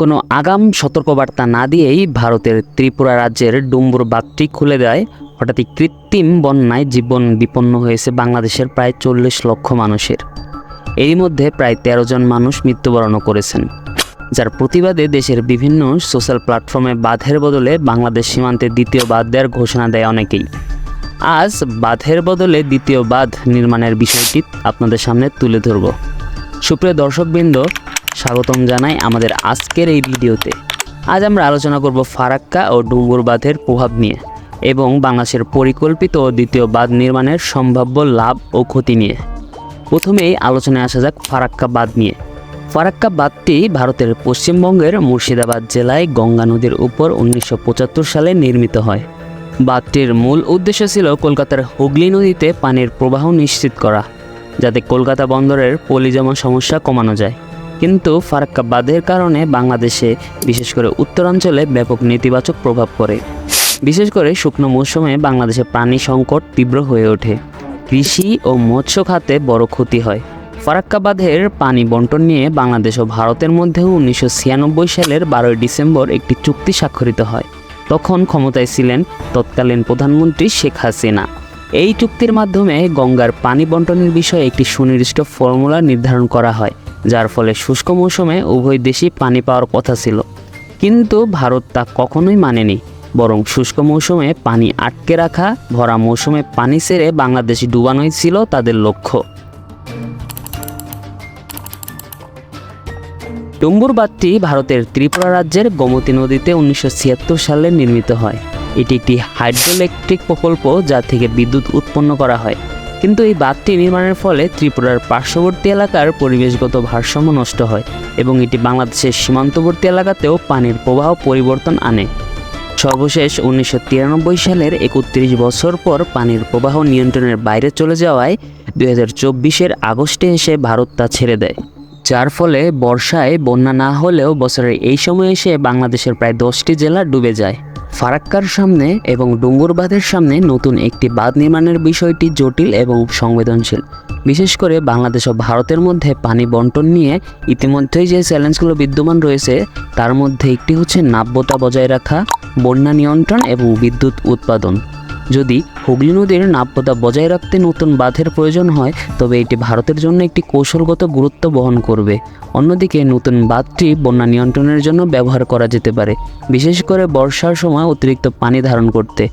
কোনো আগাম সতর্কবার্তা না দিয়েই ভারতের ত্রিপুরা রাজ্যের ডুম্বুর বাঁধটি খুলে দেয়। হঠাৎই কৃত্রিম বন্যায় জীবন বিপন্ন হয়েছে বাংলাদেশের প্রায় চল্লিশ লক্ষ মানুষের। এরই মধ্যে প্রায় তেরো জন মানুষ মৃত্যুবরণও করেছেন। যার প্রতিবাদে দেশের বিভিন্ন সোশ্যাল প্ল্যাটফর্মে বাঁধের বদলে বাংলাদেশ সীমান্তে দ্বিতীয় বাঁধ দেওয়ার ঘোষণা দেয় অনেকেই। আজ বাঁধের বদলে দ্বিতীয় বাঁধ নির্মাণের বিষয়টি আপনাদের সামনে তুলে ধরব। সুপ্রিয় দর্শকবৃন্দ স্বাগতম জানাই আমাদের আজকের এই ভিডিওতে। আজ আমরা আলোচনা করব ফারাক্কা ও ডুঙ্গুর বাঁধের প্রভাব নিয়ে এবং বাংলাদেশের পরিকল্পিত ও দ্বিতীয় বাঁধ নির্মাণের সম্ভাব্য লাভ ও ক্ষতি নিয়ে। প্রথমেই আলোচনায় আসা যাক ফারাক্কা বাঁধ নিয়ে। ফারাক্কা বাঁধটি ভারতের পশ্চিমবঙ্গের মুর্শিদাবাদ জেলায় গঙ্গা নদীর উপর উনিশশো পঁচাত্তর সালে নির্মিত হয়। বাঁধটির মূল উদ্দেশ্য ছিল কলকাতার হুগলি নদীতে পানির প্রবাহ নিশ্চিত করা, যাতে কলকাতা বন্দরের পলি পলিজমা সমস্যা কমানো যায়। কিন্তু ফারাক্কাবাদের কারণে বাংলাদেশে, বিশেষ করে উত্তরাঞ্চলে ব্যাপক নেতিবাচক প্রভাব পড়ে। বিশেষ করে শুকনো মৌসুমে বাংলাদেশে পানি সংকট তীব্র হয়ে ওঠে। কৃষি ও মৎস্য খাতে বড় ক্ষতি হয়। ফারাক্কা বাঁধের পানি বন্টন নিয়ে বাংলাদেশ ও ভারতের মধ্যেও উনিশশো ছিয়ানব্বই সালের বারোই ডিসেম্বর একটি চুক্তি স্বাক্ষরিত হয়। তখন ক্ষমতায় ছিলেন তৎকালীন প্রধানমন্ত্রী শেখ হাসিনা। এই চুক্তির মাধ্যমে গঙ্গার পানি বন্টনের বিষয়ে একটি সুনির্দিষ্ট ফর্মুলা নির্ধারণ করা হয়। যার ফলে শুষ্ক মৌসুমে উভয় দেশই পানি পাওয়ার কথা ছিল। কিন্তু ভারত তা কখনোই মানেনি, বরং শুষ্ক মৌসুমে পানি আটকে রাখা, ভরা মৌসুমে পানি সেরে বাংলাদেশ ডুবানোই ছিল তাদের লক্ষ্য। ডুম্বুর বাঁধটি ভারতের ত্রিপুরা রাজ্যের গোমতী নদীতে উনিশশো ছিয়াত্তর সালে নির্মিত হয়। এটি একটি হাইড্রোইলেকট্রিক প্রকল্প যা থেকে বিদ্যুৎ উৎপন্ন করা হয়। কিন্তু এই বাঁধটি নির্মাণের ফলে ত্রিপুরার পার্শ্ববর্তী এলাকার পরিবেশগত ভারসাম্য নষ্ট হয় এবং এটি বাংলাদেশের সীমান্তবর্তী এলাকাতেও পানির প্রবাহ পরিবর্তন আনে। সর্বশেষ উনিশশো তিরানব্বই সালের একত্রিশ বছর পর পানির প্রবাহ নিয়ন্ত্রণের বাইরে চলে যাওয়ায় দু হাজার আগস্টে এসে ভারত তা ছেড়ে দেয়। যার ফলে বর্ষায় বন্যা না হলেও বছরের এই সময় এসে বাংলাদেশের প্রায় দশটি জেলা ডুবে যায়। ফারাক্কার সামনে এবং ডুঙ্গুর বাঁধের সামনে নতুন একটি বাঁধ নির্মাণের বিষয়টি জটিল এবং সংবেদনশীল। বিশেষ করে বাংলাদেশ ও ভারতের মধ্যে পানি বন্টন নিয়ে ইতিমধ্যেই যে চ্যালেঞ্জগুলো বিদ্যমান রয়েছে, তার মধ্যে একটি হচ্ছে নাব্যতা বজায় রাখা, বন্যা নিয়ন্ত্রণ এবং বিদ্যুৎ উৎপাদন। যদি হুগলি নদীর নাব্যতা বজায় রাখতে নতুন বাঁধের প্রয়োজন হয়, তবে এটি ভারতের জন্য একটি কৌশলগত গুরুত্ব বহন করবে। অন্যদিকে নতুন বাঁধটি বন্যা নিয়ন্ত্রণের জন্য ব্যবহার করা যেতে পারে, বিশেষ করে বর্ষার সময় অতিরিক্ত পানি ধারণ করতে।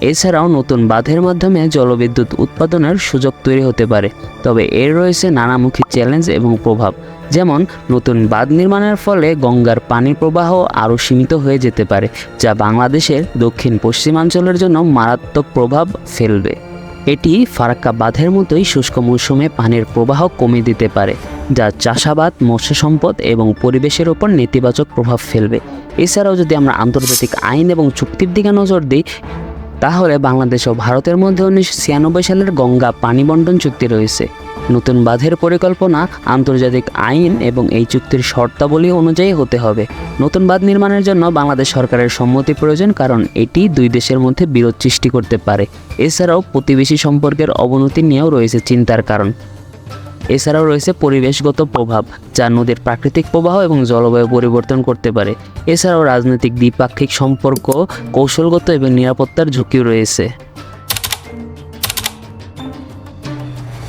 এছাড়াও নতুন বাঁধের মাধ্যমে জলবিদ্যুৎ উৎপাদনের সুযোগ তৈরি হতে পারে, তবে এর রয়েছে নানামুখী চ্যালেঞ্জ এবং প্রভাব। যেমন নতুন বাঁধ নির্মাণের ফলে গঙ্গার পানি প্রবাহ আরও সীমিত হয়ে যেতে পারে, যা বাংলাদেশের দক্ষিণ পশ্চিমাঞ্চলের জন্য মারাত্মক প্রভাব ফেলবে। এটি ফারাক্কা বাঁধের মতোই শুষ্ক মৌসুমে পানির প্রবাহ কমে দিতে পারে, যা চাষাবাদ মৎস্য সম্পদ এবং পরিবেশের ওপর নেতিবাচক প্রভাব ফেলবে। এছাড়াও যদি আমরা আন্তর্জাতিক আইন এবং চুক্তির দিকে নজর দিই, তাহলে বাংলাদেশ ও ভারতের মধ্যে উনিশশো ছিয়ানব্বই সালের গঙ্গা পানি বন্টন চুক্তি রয়েছে। নতুন বাঁধের পরিকল্পনা, আন্তর্জাতিক আইন এবং এই চুক্তির শর্তাবলী অনুযায়ী হতে হবে। নতুন বাঁধ নির্মাণের জন্য বাংলাদেশ সরকারের সম্মতি প্রয়োজন, কারণ এটি দুই দেশের মধ্যে বিরোধ সৃষ্টি করতে পারে। এছাড়াও প্রতিবেশী সম্পর্কের অবনতি নিয়েও রয়েছে চিন্তার কারণ। এছাড়াও রয়েছে পরিবেশগত প্রভাব, যা নদীর প্রাকৃতিক প্রবাহ এবং জলবায়ু পরিবর্তন করতে পারে। এছাড়াও রাজনৈতিক দ্বিপাক্ষিক সম্পর্ক, কৌশলগত এবং নিরাপত্তার ঝুঁকিও রয়েছে।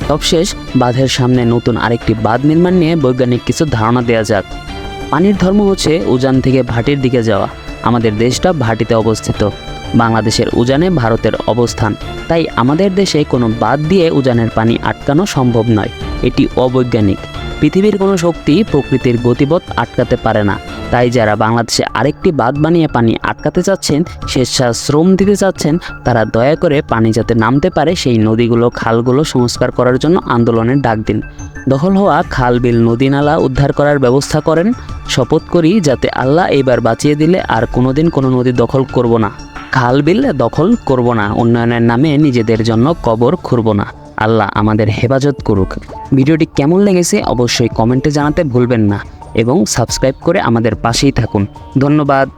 সবশেষ বাঁধের সামনে নতুন আরেকটি বাঁধ নির্মাণ নিয়ে বৈজ্ঞানিক কিছু ধারণা দেওয়া যাক। পানির ধর্ম হচ্ছে উজান থেকে ভাটির দিকে যাওয়া। আমাদের দেশটা ভাটিতে অবস্থিত। বাংলাদেশের উজানে ভারতের অবস্থান। তাই আমাদের দেশে কোনো বাদ দিয়ে উজানের পানি আটকানো সম্ভব নয়। এটি অবৈজ্ঞানিক। পৃথিবীর কোনো শক্তি প্রকৃতির গতিপথ আটকাতে পারে না। তাই যারা বাংলাদেশে আরেকটি বাঁধ বানিয়ে পানি আটকাতে চাচ্ছেন স্বেচ্ছা শ্রম দিতে চাচ্ছেন, তারা দয়া করে পানি যাতে নামতে পারে সেই নদীগুলো, খালগুলো সংস্কার করার জন্য আন্দোলনের ডাক দিন। দখল হওয়া খাল, বিল, নদী নালা উদ্ধার করার ব্যবস্থা করেন। শপথ করি যাতে আল্লাহ এইবার বাঁচিয়ে দিলে আর কোনোদিন কোনো নদী দখল করব না। খাল, বিল দখল করব না, উন্নয়নের নামে নিজেদের জন্য কবর খুঁড়ব না। আল্লাহ আমাদের হেফাজত করুক। ভিডিওটি কেমন লেগেছে অবশ্যই কমেন্টে জানাতে ভুলবেন না। এবং সাবস্ক্রাইব করে আমাদের পাশেই থাকুন। ধন্যবাদ।